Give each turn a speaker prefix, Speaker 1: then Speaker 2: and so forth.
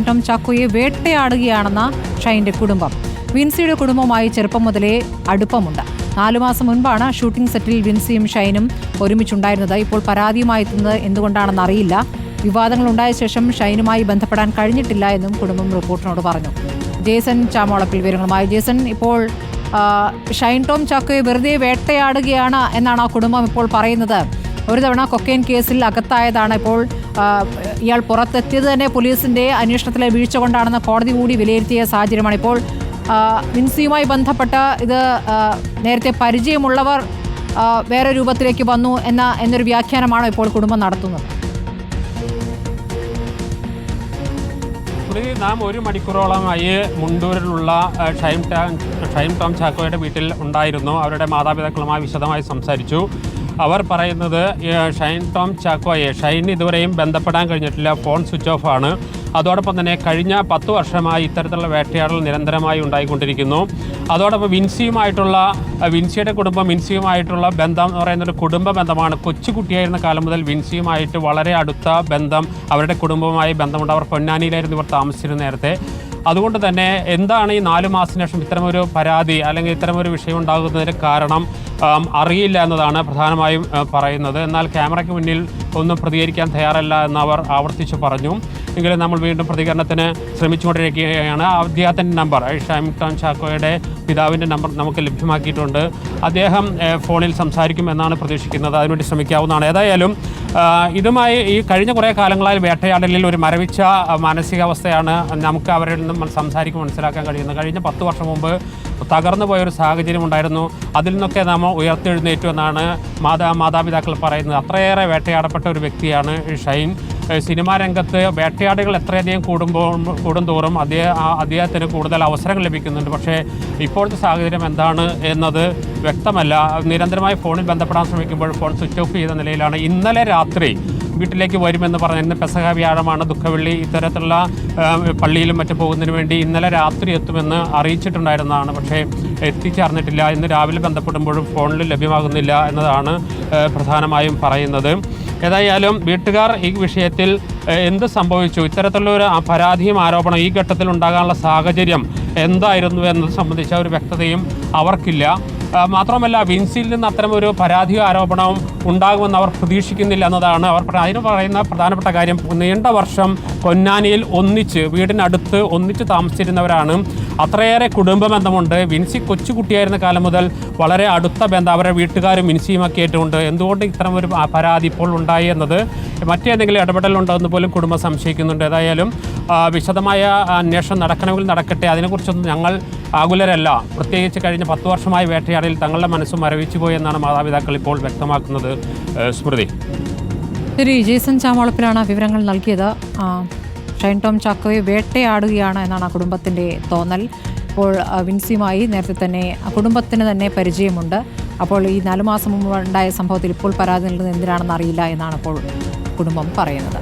Speaker 1: Tom ചാക്കോയെ വേട്ടയാടുകയാണെന്ന ഷൈന്റെ കുടുംബം. വിൻസിയുടെ കുടുംബവുമായി ചെറുപ്പം മുതലേ അടുപ്പമുണ്ട്. നാലു മാസം മുൻപാണ് ഷൂട്ടിംഗ് സെറ്റിൽ വിൻസിയും ഷൈനും ഒരുമിച്ചുണ്ടായിരുന്നത്. ഇപ്പോൾ പരാതിയുമായി എത്തുന്നത് എന്തുകൊണ്ടാണെന്ന് അറിയില്ല. വിവാദങ്ങൾ ഉണ്ടായ ശേഷം ഷൈനുമായി ബന്ധപ്പെടാൻ കഴിഞ്ഞിട്ടില്ല എന്നും കുടുംബം റിപ്പോർട്ടിനോട് പറഞ്ഞു. ജേസൺ ചാമോളപ്പിൽ വിവരങ്ങളുമായി. ജേസൺ ഇപ്പോൾ ഷൈൻ ടോം ചാക്കോയെ വെറുതെ വേട്ടയാടുകയാണ് എന്നാണ് ആ കുടുംബം ഇപ്പോൾ പറയുന്നത്. ഒരു തവണ കൊക്കൈൻ കേസിൽ അകത്തായതാണ് ഇപ്പോൾ ഇയാൾ പുറത്തെത്തിയത് തന്നെ പോലീസിന്റെ അന്വേഷണത്തിലെ വീഴ്ച കൊണ്ടാണെന്ന് കോടതി കൂടി വിലയിരുത്തിയ സാഹചര്യമാണ് ഇപ്പോൾ മിൻസിയുമായി ബന്ധപ്പെട്ട ഇത് നേരത്തെ പരിചയമുള്ളവർ വേറെ രൂപത്തിലേക്ക് വന്നു എന്ന എന്നൊരു വ്യാഖ്യാനമാണോ ഇപ്പോൾ കുടുംബം നടത്തുന്നത്.
Speaker 2: സ്മൃതി നാം ഒരു മണിക്കൂറോളമായി മുണ്ടൂരിലുള്ള ഷൈം ടൈം ഷൈം ടോം ചാക്കോയുടെ വീട്ടിൽ ഉണ്ടായിരുന്നു. അവരുടെ മാതാപിതാക്കളുമായി വിശദമായി സംസാരിച്ചു. അവർ പറയുന്നത് ഷൈൻ ടോം ചാക്കോയെ ഷൈൻ ഇതുവരെയും ബന്ധപ്പെടാൻ കഴിഞ്ഞിട്ടില്ല ഫോൺ സ്വിച്ച് ഓഫ് ആണ്. അതോടൊപ്പം തന്നെ കഴിഞ്ഞ പത്ത് വർഷമായി ഇത്തരത്തിലുള്ള വേട്ടയാടൽ നിരന്തരമായി ഉണ്ടായിക്കൊണ്ടിരിക്കുന്നു. അതോടൊപ്പം വിൻസിയുമായിട്ടുള്ള വിൻസിയുടെ കുടുംബം വിൻസിയുമായിട്ടുള്ള ബന്ധം എന്ന് പറയുന്ന ഒരു കുടുംബ ബന്ധമാണ്. കൊച്ചുകുട്ടിയായിരുന്ന കാലം മുതൽ വിൻസിയുമായിട്ട് വളരെ അടുത്ത ബന്ധം അവരുടെ കുടുംബവുമായി ബന്ധമുണ്ട്. അവർ പൊന്നാനിയിലായിരുന്നു ഇവർ താമസിച്ചിരുന്ന നേരത്തെ. അതുകൊണ്ട് തന്നെ എന്താണ് ഈ നാല് മാസത്തിന് ശേഷം ഇത്തരമൊരു പരാതി അല്ലെങ്കിൽ ഇത്തരമൊരു വിഷയം ഉണ്ടാകുന്നതിന് കാരണം? അറിയില്ല എന്നതാണ് പ്രധാനമായും പറയുന്നത്. എന്നാൽ ക്യാമറയ്ക്ക് മുന്നിൽ ഒന്നും പ്രതികരിക്കാൻ തയ്യാറല്ല എന്ന് അവർ ആവർത്തിച്ച് പറഞ്ഞു. എങ്കിലും നമ്മൾ വീണ്ടും പ്രതികരണത്തിന് ശ്രമിച്ചുകൊണ്ടിരിക്കുകയാണ്. അദ്ദേഹത്തിന്റെ നമ്പർ ഷൈം ടോൺ ചാക്കോയുടെ പിതാവിന്റെ നമ്പർ നമുക്ക് ലഭ്യമാക്കിയിട്ടുണ്ട്. അദ്ദേഹം ഫോണിൽ സംസാരിക്കുമെന്നാണ് പ്രതീക്ഷിക്കുന്നത്. അതിനുവേണ്ടി ശ്രമിക്കാവുന്നതാണ്. ഏതായാലും ഇതുമായി ഈ കഴിഞ്ഞ കുറേ കാലങ്ങളായി വേട്ടയാടലിൽ ഒരു മരവിച്ച മാനസികാവസ്ഥയാണ് നമുക്ക് അവരിൽ നിന്നും സംസാരിക്കും മനസ്സിലാക്കാൻ കഴിയുന്നത്. കഴിഞ്ഞ പത്ത് വർഷം മുമ്പ് തകർന്നു പോയൊരു സാഹചര്യം ഉണ്ടായിരുന്നു. അതിൽ നിന്നൊക്കെ നാം ഉയർത്തെഴുന്നേറ്റു എന്നാണ് മാതാ മാതാപിതാക്കൾ പറയുന്നത്. അത്രയേറെ വേട്ടയാടപ്പെട്ട ഒരു വ്യക്തിയാണ് ഷൈൻ. സിനിമാ രംഗത്ത് വേട്ടയാടുകൾ എത്രയധികം കൂടുമ്പോൾ കൂടുന്തോറും അദ്ദേഹം അദ്ദേഹത്തിന് കൂടുതൽ അവസരങ്ങൾ ലഭിക്കുന്നുണ്ട്. പക്ഷേ ഇപ്പോഴത്തെ സാഹചര്യം എന്താണ് എന്നത് വ്യക്തമല്ല. നിരന്തരമായി ഫോണിൽ ബന്ധപ്പെടാൻ ശ്രമിക്കുമ്പോൾ ഫോൺ സ്വിച്ച് ഓഫ് ചെയ്ത നിലയിലാണ്. ഇന്നലെ രാത്രി വീട്ടിലേക്ക് വരുമെന്ന് പറഞ്ഞിരുന്ന പെസഹ വ്യാഴമാണ് ദുഃഖവെള്ളി ഇത്തരത്തിലുള്ള പള്ളിയിലും മറ്റും പോകുന്നതിന് വേണ്ടി ഇന്നലെ രാത്രി എത്തുമെന്ന് അറിയിച്ചിട്ടുണ്ടായിരുന്നതാണ്. പക്ഷേ എത്തിച്ചേർന്നിട്ടില്ല. ഇന്ന് രാവിലെ ബന്ധപ്പെടുമ്പോഴും ഫോണിൽ ലഭ്യമാകുന്നില്ല എന്നതാണ് പ്രധാനമായും പറയുന്നത്. ഏതായാലും വീട്ടുകാർ ഈ വിഷയത്തിൽ എന്ത് സംഭവിച്ചു? ഇത്തരത്തിലുള്ള ഒരു പരാതിയും ആരോപണം ഈ ഘട്ടത്തിൽ ഉണ്ടാകാനുള്ള സാഹചര്യം എന്തായിരുന്നു എന്നത് സംബന്ധിച്ച ഒരു വ്യക്തതയും അവർക്കില്ല. മാത്രമല്ല വിൻസിയിൽ നിന്ന് അത്തരം ഒരു പരാതിയോ ആരോപണവും ഉണ്ടാകുമെന്ന് അവർ പ്രതീക്ഷിക്കുന്നില്ല എന്നതാണ് അവർ അതിന് പറയുന്ന പ്രധാനപ്പെട്ട കാര്യം നീണ്ട വർഷം പൊന്നാനിയിൽ ഒന്നിച്ച് വീടിനടുത്ത് ഒന്നിച്ച് താമസിച്ചിരുന്നവരാണ്. അത്രയേറെ കുടുംബ ബന്ധമുണ്ട് വിൻസി കൊച്ചുകുട്ടിയായിരുന്ന കാലം മുതൽ വളരെ അടുത്ത ബന്ധം. അവരുടെ വീട്ടുകാരും വിൻസിയുമൊക്കെ ആയിട്ടുണ്ട്. എന്തുകൊണ്ട് ഇത്തരം ഒരു പരാതി ഇപ്പോൾ ഉണ്ടായി എന്നത് മറ്റേതെങ്കിലും ഇടപെടലുണ്ടോ എന്ന് പോലും കുടുംബം സംശയിക്കുന്നുണ്ട്. ഏതായാലും വിശദമായ അന്വേഷണം നടക്കണമെങ്കിൽ നടക്കട്ടെ. അതിനെക്കുറിച്ചൊന്നും ഞങ്ങൾ ആകുലരല്ല. പ്രത്യേകിച്ച് കഴിഞ്ഞ പത്ത് വർഷമായി വേട്ടയാടിൽ തങ്ങളുടെ മനസ്സ് മരവിച്ചു പോയെന്നാണ് മാതാപിതാക്കൾ ഇപ്പോൾ വ്യക്തമാക്കുന്നത്. സ്മൃതി.
Speaker 1: ശരി ജേസൺ ചാമോളപ്പിലാണ് വിവരങ്ങൾ നൽകിയത്. ഷൈൻ ടോം ചാക്കോയെ വേട്ടയാടുകയാണ് എന്നാണ് ആ കുടുംബത്തിന്റെ തോന്നൽ. ഇപ്പോൾ വിൻസിയുമായി നേരത്തെ തന്നെ കുടുംബത്തിന് തന്നെ പരിചയമുണ്ട്. അപ്പോൾ ഈ നാലു മാസം മുമ്പ് ഉണ്ടായ സംഭവത്തിൽ ഇപ്പോൾ പരാതി നൽകുന്നത് എന്തിനാണെന്ന് അറിയില്ല എന്നാണ് ഇപ്പോൾ കുടുംബം പറയുന്നത്.